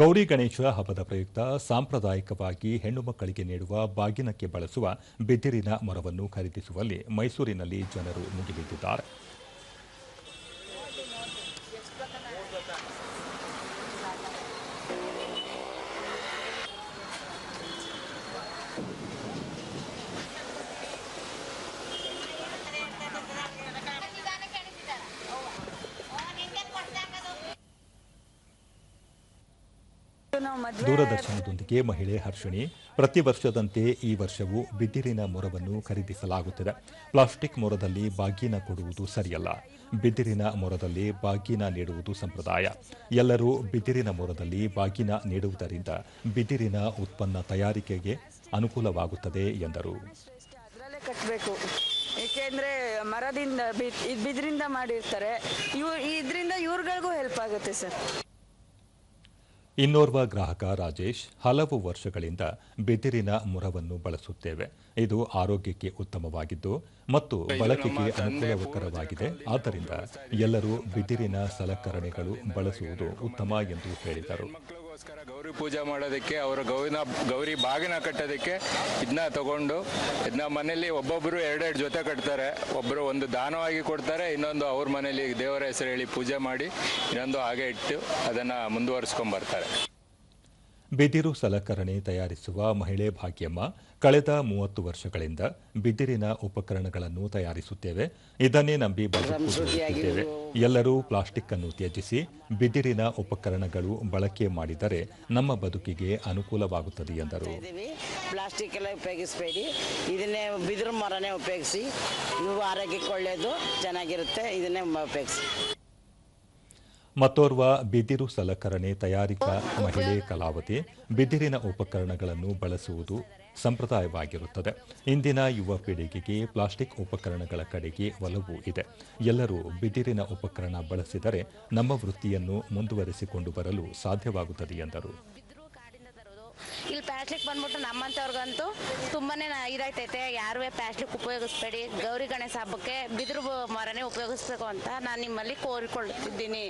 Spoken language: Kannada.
ಗೌರಿ ಗಣೇಶ ಹಬ್ಬದ ಪ್ರಯುಕ್ತ ಸಾಂಪ್ರದಾಯಿಕವಾಗಿ ಹೆಣ್ಣು ಮಕ್ಕಳಿಗೆ ನೀಡುವ ಬಾಗಿನಕ್ಕೆ ಬಳಸುವ ಬಿದಿರಿನ ಮರವನ್ನು ಖರೀದಿಸುವಲ್ಲಿ ಮೈಸೂರಿನಲ್ಲಿ ಜನರು ಮುಗಿಬಿದ್ದಿದ್ದಾರೆ. ದೂರದರ್ಶನದೊಂದಿಗೆ ಮಹಿಳೆ ಹರ್ಷಿಣಿ, ಪ್ರತಿ ವರ್ಷದಂತೆ ಈ ವರ್ಷವೂ ಬಿದಿರಿನ ಮೊರವನ್ನು ಖರೀದಿಸಲಾಗುತ್ತಿದೆ. ಪ್ಲಾಸ್ಟಿಕ್ ಮೊರದಲ್ಲಿ ಬಾಗಿನ ಕೊಡುವುದು ಸರಿಯಲ್ಲ. ಬಿದಿರಿನ ಮೊರದಲ್ಲಿ ಬಾಗಿನ ನೀಡುವುದು ಸಂಪ್ರದಾಯ. ಎಲ್ಲರೂ ಬಿದಿರಿನ ಮೊರದಲ್ಲಿ ಬಾಗಿನ ನೀಡುವುದರಿಂದ ಬಿದಿರಿನ ಉತ್ಪನ್ನ ತಯಾರಿಕೆಗೆ ಅನುಕೂಲವಾಗುತ್ತದೆ ಎಂದರು. ಕಟ್ಟಬೇಕು ಮರದಿಂದ ಬಿದಿರಿಂದ ಮಾಡಿರ್ತಾರೆ. ಇವು ಇದರಿಂದ ಇವ್ರಗಳಿಗೂ ಹೆಲ್ಪ್ ಆಗುತ್ತೆ ಸರ್. ಇನ್ನೋರ್ವ ಗ್ರಾಹಕ ರಾಜೇಶ್ ಹಲವು ವರ್ಷಗಳಿಂದ ಬಿದಿರಿನ ಮುರವನ್ನು ಬಳಸುತ್ತೇವೆ. ಇದು ಆರೋಗ್ಯಕ್ಕೆ ಉತ್ತಮವಾಗಿದ್ದು ಮತ್ತು ಬಳಕೆಗೆ ಅನುಕೂಲಕರವಾಗಿದೆ. ಆದ್ದರಿಂದ ಎಲ್ಲರೂ ಬಿದಿರಿನ ಸಲಕರಣೆಗಳು ಬಳಸುವುದು ಉತ್ತಮ ಎಂದು ಹೇಳಿದರು. ಮಕ್ಕಳಿಗೋಸ್ಕರ ಗೌರಿ ಪೂಜೆ ಮಾಡೋದಕ್ಕೆ, ಅವರ ಗೌರಿನ, ಗೌರಿ ಬಾಗಿನ ಕಟ್ಟೋದಕ್ಕೆ ಇದನ್ನ ತಗೊಂಡು, ಇದನ್ನ ಮನೇಲಿ ಒಬ್ಬೊಬ್ಬರು ಎರಡೆರಡು ಜೊತೆ ಕಟ್ತಾರೆ. ಒಬ್ಬರು ಒಂದು ದಾನವಾಗಿ ಕೊಡ್ತಾರೆ, ಇನ್ನೊಂದು ಅವ್ರ ಮನೇಲಿ ದೇವರ ಹೆಸರು ಹೇಳಿ ಪೂಜೆ ಮಾಡಿ, ಇನ್ನೊಂದು ಹಾಗೆ ಇಟ್ಟು ಅದನ್ನ ಮುಂದುವರಿಸ್ಕೊಂಡ್ ಬರ್ತಾರೆ. ಬಿದಿರು ಸಲಕರಣೆ ತಯಾರಿಸುವ ಮಹಿಳೆ ಭಾಗ್ಯಮ್ಮ ಕಳೆದ ಮೂವತ್ತು ವರ್ಷಗಳಿಂದ ಬಿದಿರಿನ ಉಪಕರಣಗಳನ್ನು ತಯಾರಿಸುತ್ತೇವೆ. ಇದನ್ನೇ ನಂಬಿ ಬದುಕುತ್ತಿದ್ದೇವೆ ಎಲ್ಲರೂ ಪ್ಲಾಸ್ಟಿಕ್ ಅನ್ನು ತ್ಯಜಿಸಿ ಬಿದಿರಿನ ಉಪಕರಣಗಳು ಬಳಕೆ ಮಾಡಿದರೆ ನಮ್ಮ ಬದುಕಿಗೆ ಅನುಕೂಲವಾಗುತ್ತದೆ ಎಂದರು. ಪ್ಲಾಸ್ಟಿಕ್ ಎಲ್ಲ ಉಪಯೋಗಿಸಬೇಡಿ. ಇದನ್ನೇ ಬಿದಿರು ಮರನೇ ಉಪಯೋಗಿಸಿ. ಇವು ಆರೋಗ್ಯಕ್ಕೆ ಒಳ್ಳೆಯದು, ಚೆನ್ನಾಗಿರುತ್ತೆ. ಇದನ್ನೇ ಉಪಯೋಗಿಸಿ. ಮತ್ತೋರ್ವ ಬಿದಿರು ಸಲಕರಣೆ ತಯಾರಿಕಾ ಮಹಿಳೆ ಕಲಾವತಿ, ಬಿದಿರಿನ ಉಪಕರಣಗಳನ್ನು ಬಳಸುವುದು ಸಂಪ್ರದಾಯವಾಗಿರುತ್ತದೆ. ಇಂದಿನ ಯುವ ಪೀಳಿಗೆಗೆ ಪ್ಲಾಸ್ಟಿಕ್ ಉಪಕರಣಗಳ ಕಡೆಗೆ ಒಲವು ಇದೆ. ಎಲ್ಲರೂ ಬಿದಿರಿನ ಉಪಕರಣ ಬಳಸಿದರೆ ನಮ್ಮ ವೃತ್ತಿಯನ್ನು ಮುಂದುವರೆಸಿಕೊಂಡು ಬರಲು ಸಾಧ್ಯವಾಗುತ್ತದೆ ಎಂದರು. ಇಲ್ಲಿ ಪ್ಲಾಸ್ಟಿಕ್ ಬಂದ್ಬಿಟ್ಟು ನಮ್ಮಂಥವ್ರಿಗಂತೂ ತುಂಬಾನೇ ಇದಾಗ್ತೈತೆ ಯಾರುವೆ ಪ್ಲಾಸ್ಟಿಕ್ ಉಪಯೋಗಿಸ್ಬೇಡಿ. ಗೌರಿ ಗಣೇಶ ಹಬ್ಬಕ್ಕೆ ಬಿದಿರು ಮರನೇ ಉಪಯೋಗಿಸ್ಬೇಕು ಅಂತ ನಾನು ನಿಮ್ಮಲ್ಲಿ ಕೋರಿಕೊಳ್ಳುತ್ತಿದ್ದೀನಿ.